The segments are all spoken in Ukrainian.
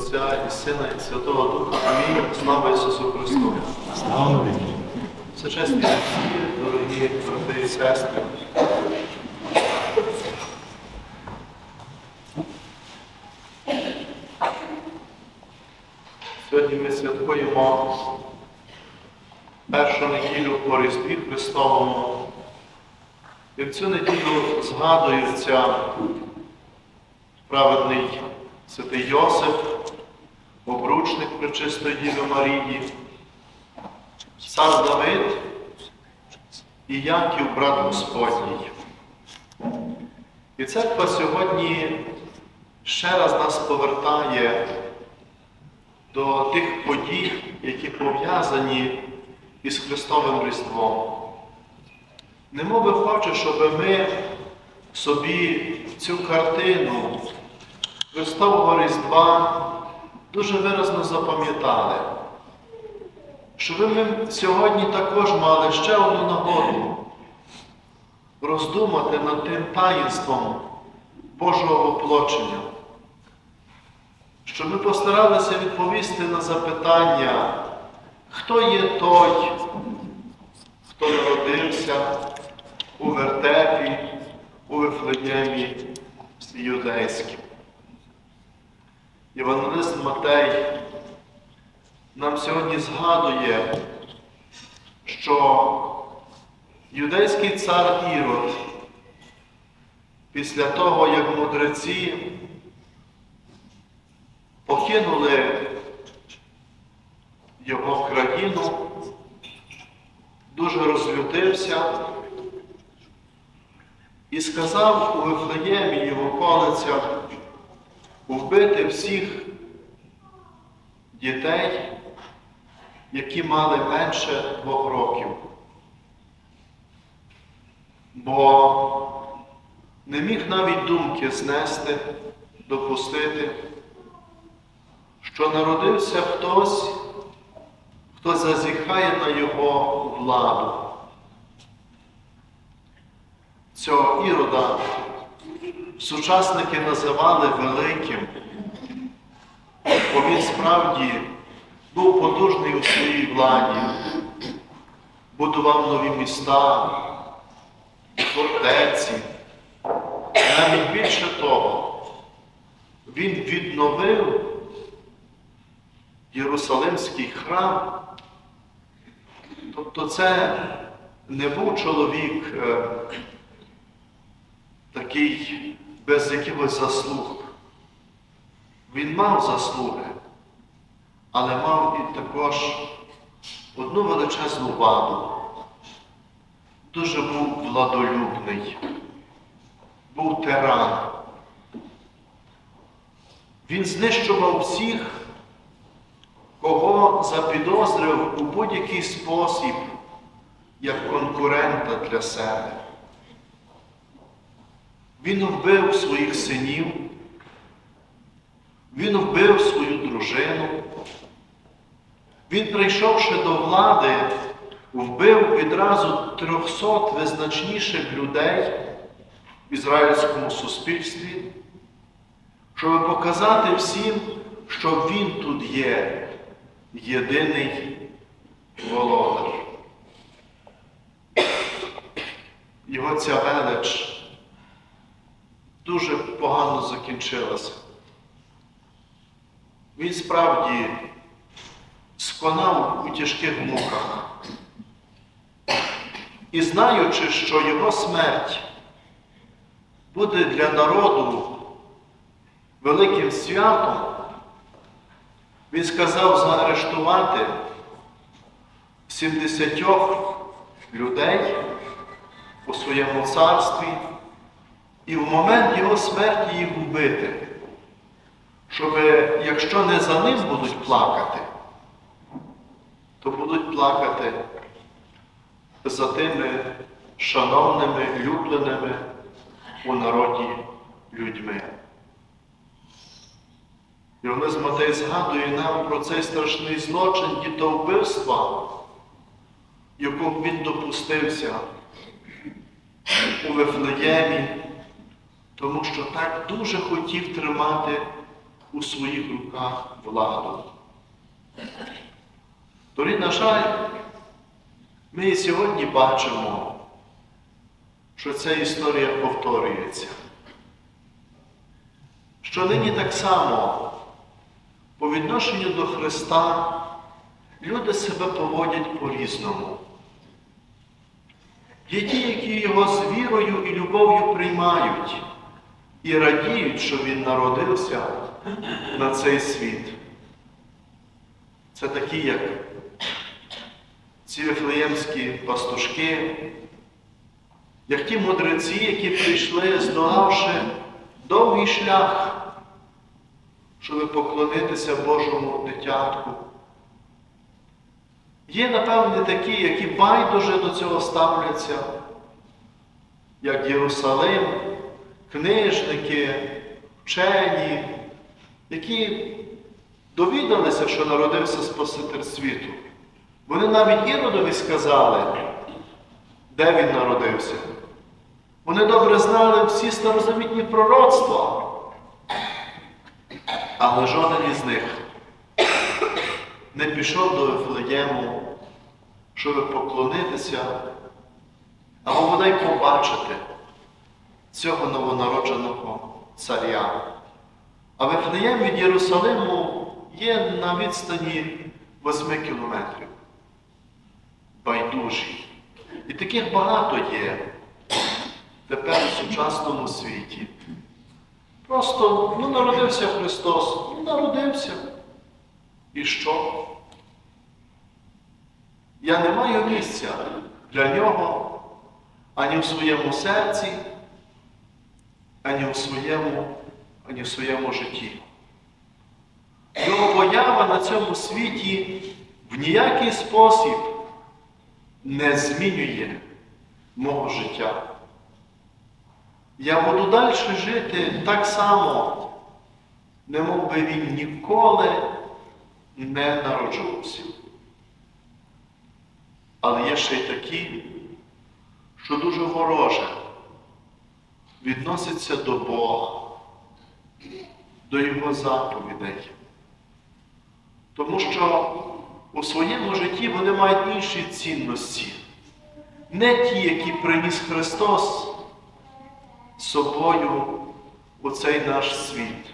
Отця і Сина, і Святого Духа. Амінь. Слава Ісусу Христу. Слава. Всечесні всі, дорогі брати і сестри. Сьогодні ми святкуємо першу неділю по Різдві Христовому. І в цю неділю згадується праведний святий Йосип, обручник Пречистої Діви Марії, цар Давид і Яків, брат Господній. І церква сьогодні ще раз нас повертає до тих подій, які пов'язані із Христовим Різдвом. Немови хоче, щоб ми собі цю картину Христового Різдва дуже виразно запам'ятали, щоб ми сьогодні також мали ще одну нагоду роздумати над тим таїнством Божого воплочення, щоб ми постаралися відповісти на запитання, хто є той, хто народився у вертепі, у Вифлеємі юдейським. Євангелист Матей нам сьогодні згадує, що юдейський цар Ірод після того, як мудреці покинули його країну, дуже розлютився і сказав у Вифлеємі і в околицях вбити всіх дітей, які мали менше двох років. Бо не міг навіть думки знести, допустити, що народився хтось, хто зазіхає на його владу. Цього ірода сучасники називали великим, бо він справді був потужний у своїй владі, будував нові міста, фортеці. Навіть більше того, він відновив Єрусалимський храм. Тобто це не був чоловік е, такий без якихось заслуг. Він мав заслуги, але мав і також одну величезну ваду. Дуже був владолюбний, був тиран. Він знищував всіх, кого запідозрив у будь-який спосіб як конкурента для себе. Він вбив своїх синів, він вбив свою дружину. Він, прийшовши до влади, вбив відразу трьохсот визначніших людей в ізраїльському суспільстві, щоб показати всім, що він тут є єдиний володар. Його ця велич дуже погано закінчилася. Він справді сконав у тяжких муках. І знаючи, що його смерть буде для народу великим святом, він сказав заарештувати 70 людей у своєму царстві і в момент його смерті їх вбити, щоб якщо не за ним будуть плакати, то будуть плакати за тими шановними, любленими у народі людьми. Йоаннес Матей згадує нам про цей страшний злочин дітовбивства, якому він допустився у Вифлеємі, тому що так дуже хотів тримати у своїх руках владу. Торі, на жаль, ми і сьогодні бачимо, що ця історія повторюється. Що нині так само по відношенню до Христа люди себе поводять по-різному. Є ті, які його з вірою і любов'ю приймають і радіють, що він народився на цей світ. Це такі, як ці вифлеємські пастушки, як ті мудреці, які прийшли, здолавши довгий шлях, щоб поклонитися Божому дитятку. Є, напевне, такі, які байдуже до цього ставляться, як Єрусалим, книжники, вчені, які довідалися, що народився Спаситель світу. Вони навіть Іродові сказали, де він народився. Вони добре знали всі старозавітні пророцтва, але жоден із них не пішов до Вифлеєму, щоб поклонитися, або бодай побачити цього новонародженого царя. А Вифлеєм від Єрусалиму є на відстані 8 кілометрів. Байдужі. І таких багато є тепер у сучасному світі. Просто ну, народився Христос, ну народився. І що? Я не маю місця для нього ані в своєму серці, ані в своєму, ані в своєму житті. Його поява на цьому світі в ніякий спосіб не змінює мого життя. Я буду далі жити так само, немов би він ніколи не народжувався. Але є ще й такі, що дуже вороже відносяться до Бога, до Його заповідей. Тому що у своєму житті вони мають інші цінності, не ті, які приніс Христос з собою у цей наш світ.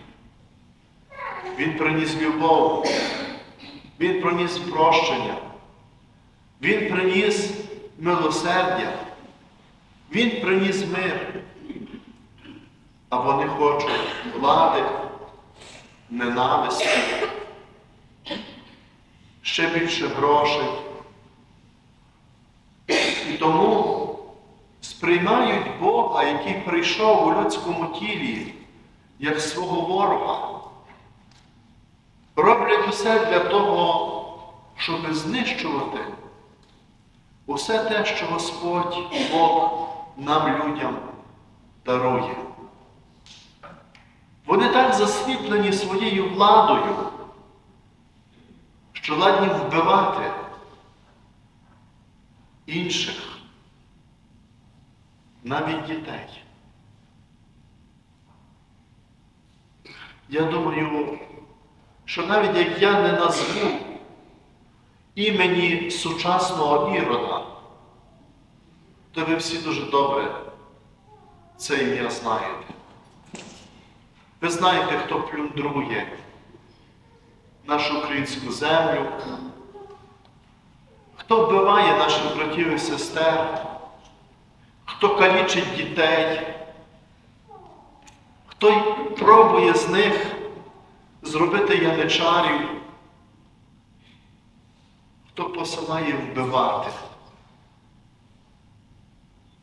Він приніс любов, Він приніс прощення, Він приніс милосердя, Він приніс мир. А вони хочуть влади, ненависті, ще більше грошей. І тому сприймають Бога, який прийшов у людському тілі, як свого ворога. Роблять усе для того, щоб знищувати усе те, що Господь Бог нам людям дарує. Вони так засліплені своєю владою, що ладні вбивати інших, навіть дітей. Я думаю, що навіть як я не назву імені сучасного ірода, то ви всі дуже добре це ім'я знаєте. Ви знаєте, хто плюндрує нашу українську землю, хто вбиває наших братів і сестер, хто калічить дітей, хто пробує з них зробити яничарів, хто посилає вбивати,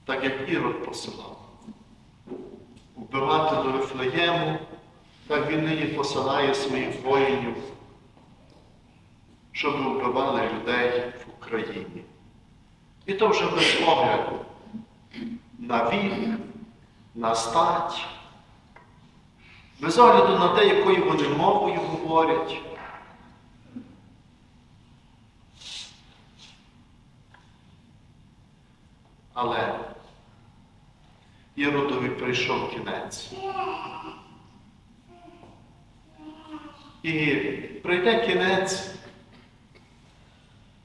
так як Ірод посилав. Вбивати до Вифлеєму, так він нині посилає своїх воїнів, щоб вбивали людей в Україні. І то вже без огляду на вік, на стать, без огляду на те, якою вони мовою говорять. Але Іродові прийшов кінець. І прийде кінець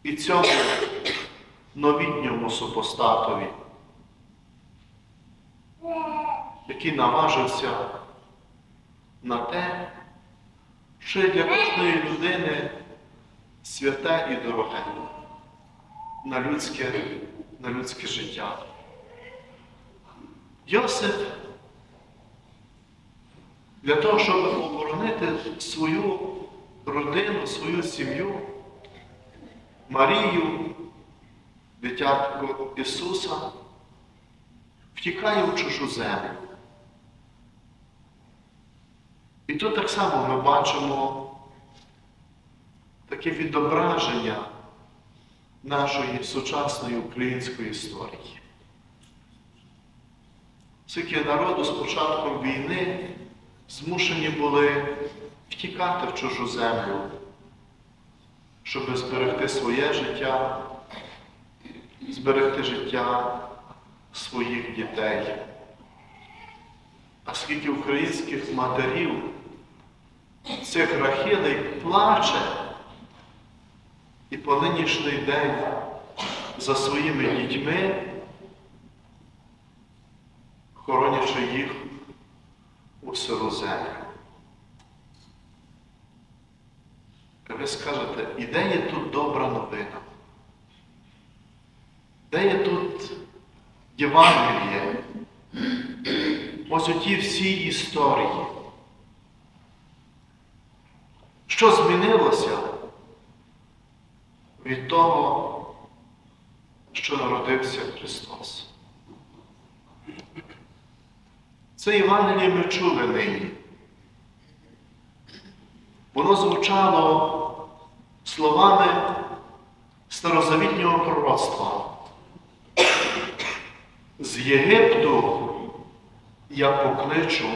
і цьому новітньому супостатові, який наважився на те, що для кожної людини святе і дороге на людське, на людське життя. Йосип для того, щоб оборонити свою родину, свою сім'ю, Марію, дитятко Ісуса, втікає в чужу землю. І тут так само ми бачимо таке відображення нашої сучасної української історії. Скільки народу з початком війни змушені були втікати в чужу землю, щоб зберегти своє життя, зберегти життя своїх дітей. А скільки українських матерів цих рахилей плаче і по нинішній день за своїми дітьми, хоронячи їх у сиру землю. Ви скажете, і де є тут добра новина? Де є тут Євангеліє? Ось оті всі історії. Що змінилося від того, що народився Христос? Це Євангеліє ми чули нині. Воно звучало словами старозавітнього пророцтва. З Єгипту я покличу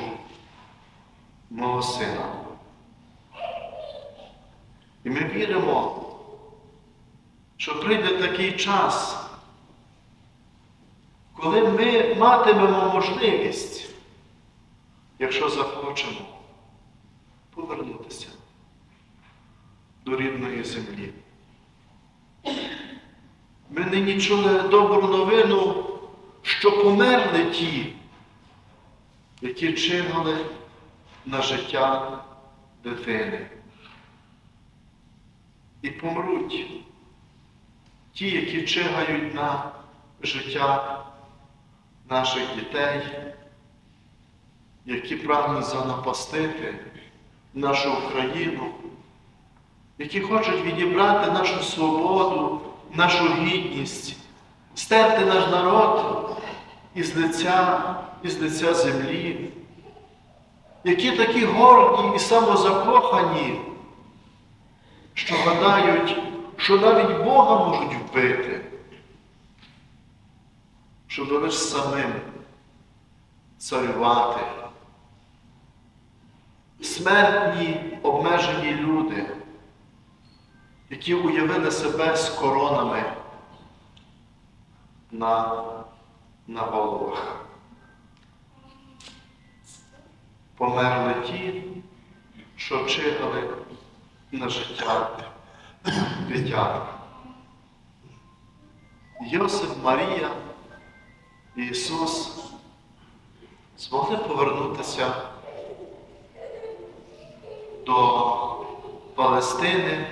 мого сина. І ми віримо, що прийде такий час, коли ми матимемо можливість, якщо захочемо, повернутися до рідної землі. Ми нині чули добру новину, що померли ті, які чинили на життя дитини. І помруть ті, які чигають на життя наших дітей, які прагнуть занапастити нашу Україну, які хочуть відібрати нашу свободу, нашу гідність, стерти наш народ із лиця, із лиця землі, які такі горді і самозакохані, що гадають, що навіть Бога можуть вбити, щоб лише самим царювати. Смертні обмежені люди, які уявили себе з коронами на, на головах. Померли ті, що чекали на життя дитя. Йосип, Марія Ісус змогли повернутися до Палестини,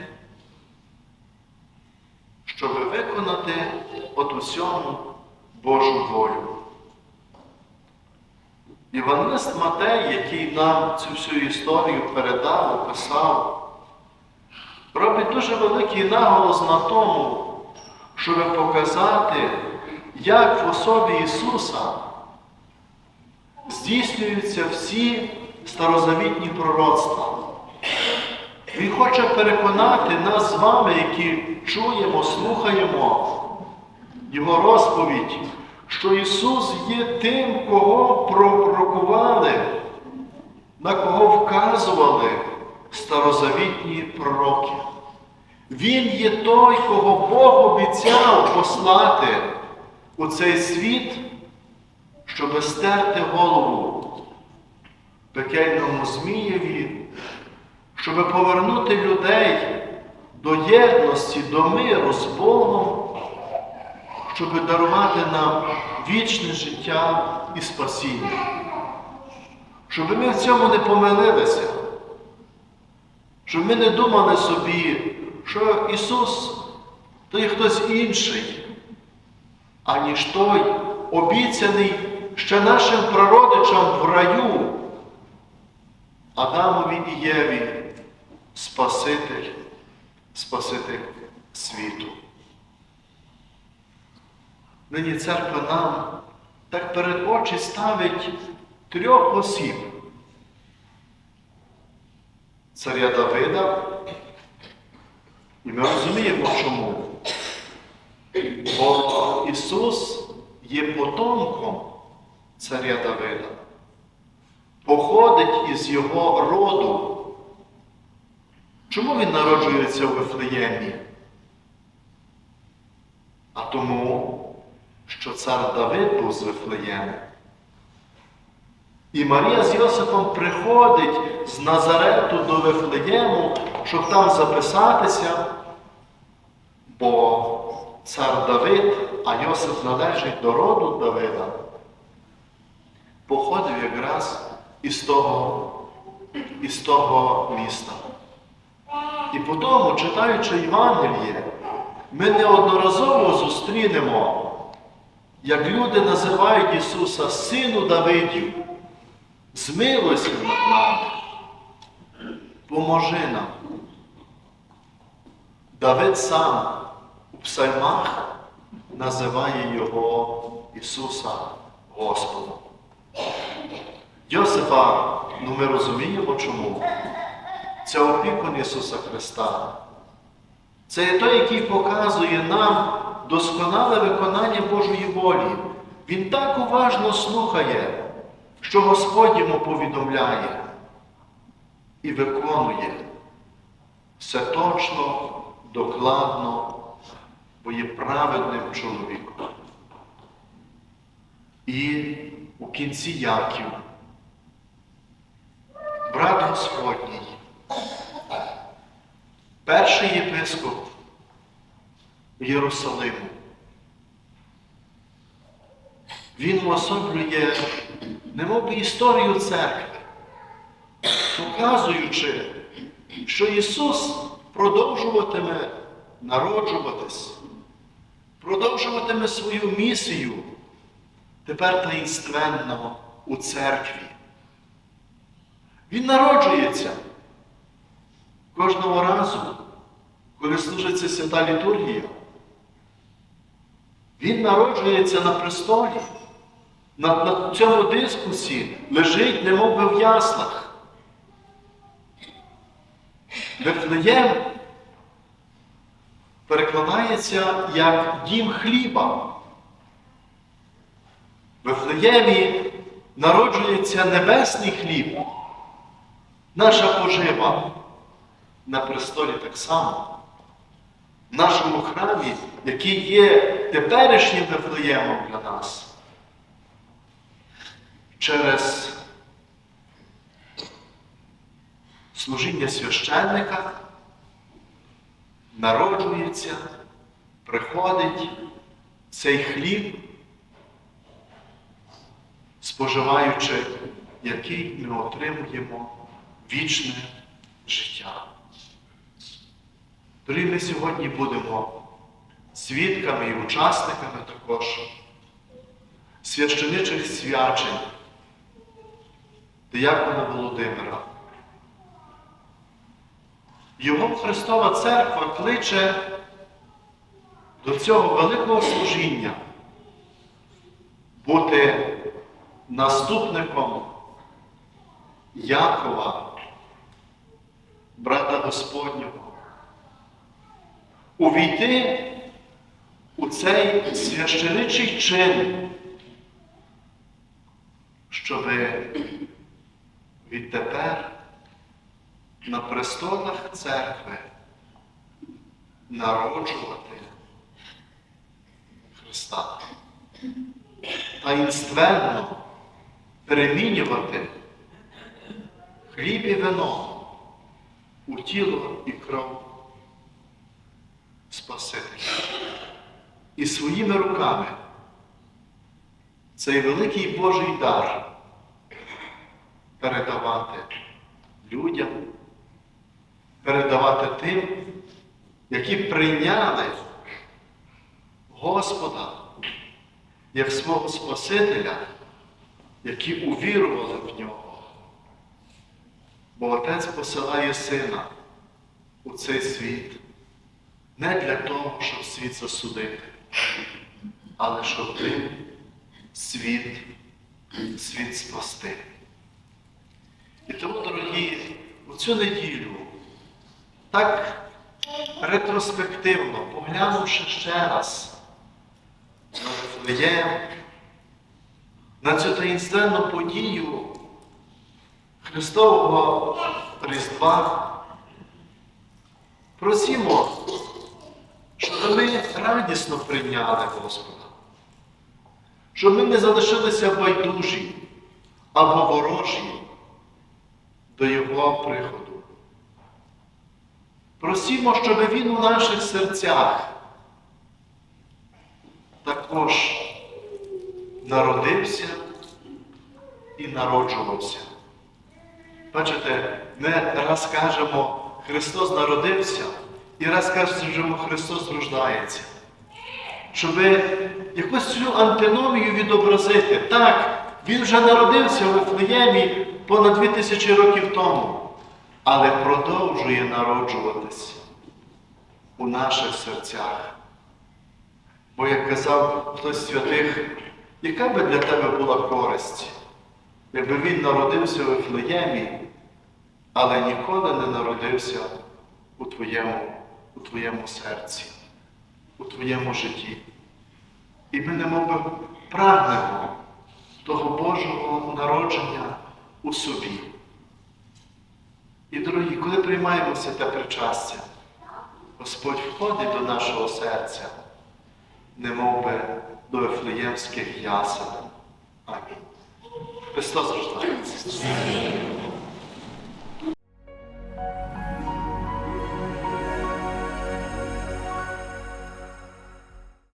щоб виконати от усьому Божу волю. Євангелист Матей, який нам цю всю історію передав, описав, робить дуже великий наголос на тому, щоб показати, як в особі Ісуса здійснюються всі старозавітні пророцтва. Він хоче переконати нас з вами, які чуємо, слухаємо Його розповідь, що Ісус є тим, кого пророкували, на кого вказували старозавітні пророки. Він є той, кого Бог обіцяв послати у цей світ, щоб стерти голову пекельному Змієві, щоб повернути людей до єдності, до миру з Богом, щоб дарувати нам вічне життя і спасіння. Щоб ми в цьому не помилилися, щоб ми не думали собі, що Ісус то є хтось інший, аніж той обіцяний ще нашим прародичам в раю, Адамові і Єві, Спаситель, Спаситель світу. Нині церква нам так перед очі ставить трьох осіб. Царя Давида, і ми розуміємо чому. Бо Ісус є потомком царя Давида, походить із його роду. Чому він народжується у Вифлеємі? А тому, що цар Давид був з Вифлеєму. І Марія з Йосипом приходить з Назарету до Вифлеєму, щоб там записатися, бо цар Давид, а Йосип належить до роду Давида, походив якраз із того, із того міста. І по тому, читаючи Євангеліє, ми неодноразово зустрінемо, як люди називають Ісуса Сину Давидів, над нами, поможи нам. Давид сам у псальмах називає Його Ісуса Господом. Йосифа, ну ми розуміємо чому. Це опікун Ісуса Христа. Це є той, який показує нам досконале виконання Божої волі. Він так уважно слухає, що Господь йому повідомляє і виконує все точно, докладно, бо є праведним чоловіком. І у кінці Яків, брат Господній, перший єпископ Єрусалиму. Він уособлює немов історію церкви, показуючи, що Ісус продовжуватиме народжуватись, продовжуватиме свою місію тепер таїнственно у церкві. Він народжується кожного разу, коли служиться свята літургія. Він народжується на престолі. На, на цьому дискусі лежить, немов би в яслах. Вифлеєм перекладається як дім хліба. В Вифлеємі народжується небесний хліб, наша пожива на престолі так само. В нашому храмі, який є теперішнім Вифлеємом для нас через служіння священника народжується, приходить цей хліб, споживаючи, який ми отримуємо вічне життя. Дорогі ми сьогодні будемо свідками і учасниками також священичих свячень диякона Володимира. Його Христова Церква кличе до цього великого служіння бути наступником Якова, брата Господнього, увійти у цей священичий чин, щоби відтепер на престолах церкви народжувати Христа. Таїнственно перемінювати хліб і вино у тіло і кров Спасителя. І своїми руками цей великий Божий дар передавати людям, передавати тим, які прийняли Господа як свого Спасителя, які увірували в нього. Бо Отець посилає Сина у цей світ не для того, щоб світ засудити, але щоб тим світ, світ спасти. І тому, дорогі, у цю неділю, так ретроспективно, поглянувши ще раз на Вифлеєм, на цю таїнственну подію Христового Різдва, просімо, щоб ми радісно прийняли Господа, щоб ми не залишилися байдужі або ворожі до Його приходу. Просімо, щоб Він у наших серцях також народився і народжувався. Бачите, ми раз кажемо Христос народився, і раз кажемо Христос рождається. Щоб якусь цю антиномію відобразити. Так, Він вже народився в Вифлеємі понад 2000 років тому, але продовжує народжуватись у наших серцях. Бо, як казав хтось святих, яка би для тебе була користь, якби він народився в Ефлеємі, але ніколи не народився у твоєму, у твоєму серці, у твоєму житті. І ми немов би прагнемо того Божого народження у собі. І, дорогі, коли приймаємо святе причастя, Господь входить до нашого серця, немов би до Ефлеємських ясел. Амінь. Христос рождається.